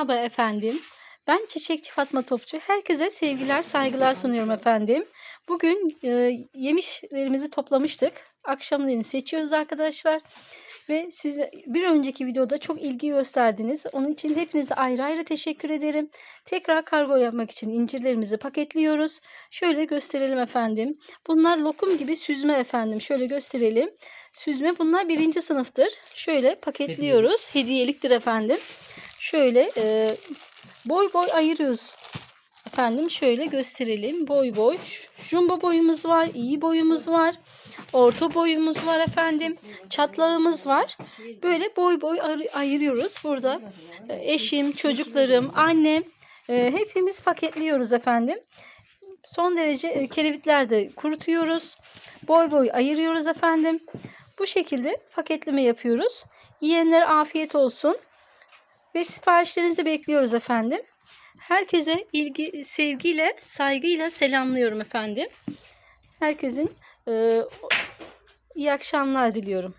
Merhaba efendim. Ben Çiçekçi Fatma Topçu. Herkese sevgiler, saygılar sunuyorum efendim. Bugün e, yemişlerimizi toplamıştık. Akşamleyin seçiyoruz arkadaşlar. Ve size bir önceki videoda çok ilgi gösterdiniz. Onun için hepinize ayrı ayrı teşekkür ederim. Tekrar kargo yapmak için incirlerimizi paketliyoruz. Şöyle gösterelim efendim. Bunlar lokum gibi süzme efendim. Şöyle gösterelim. Süzme bunlar birinci sınıftır. Şöyle paketliyoruz. Hediyeliktir efendim. Şöyle e, boy boy ayırıyoruz. Efendim şöyle gösterelim. Boy boy. Jumbo boyumuz var. iyi boyumuz var. Orta boyumuz var efendim. Çatlağımız var. Böyle boy boy ayır- ayırıyoruz. Burada e, eşim, çocuklarım, annem e, hepimiz paketliyoruz efendim. Son derece e, kerevitler de kurutuyoruz. Boy boy ayırıyoruz efendim. Bu şekilde paketleme yapıyoruz. Yiyenlere afiyet olsun. Ve siparişlerinizi bekliyoruz efendim. Herkese ilgi, sevgiyle, saygıyla selamlıyorum efendim. Herkesin e, iyi akşamlar diliyorum.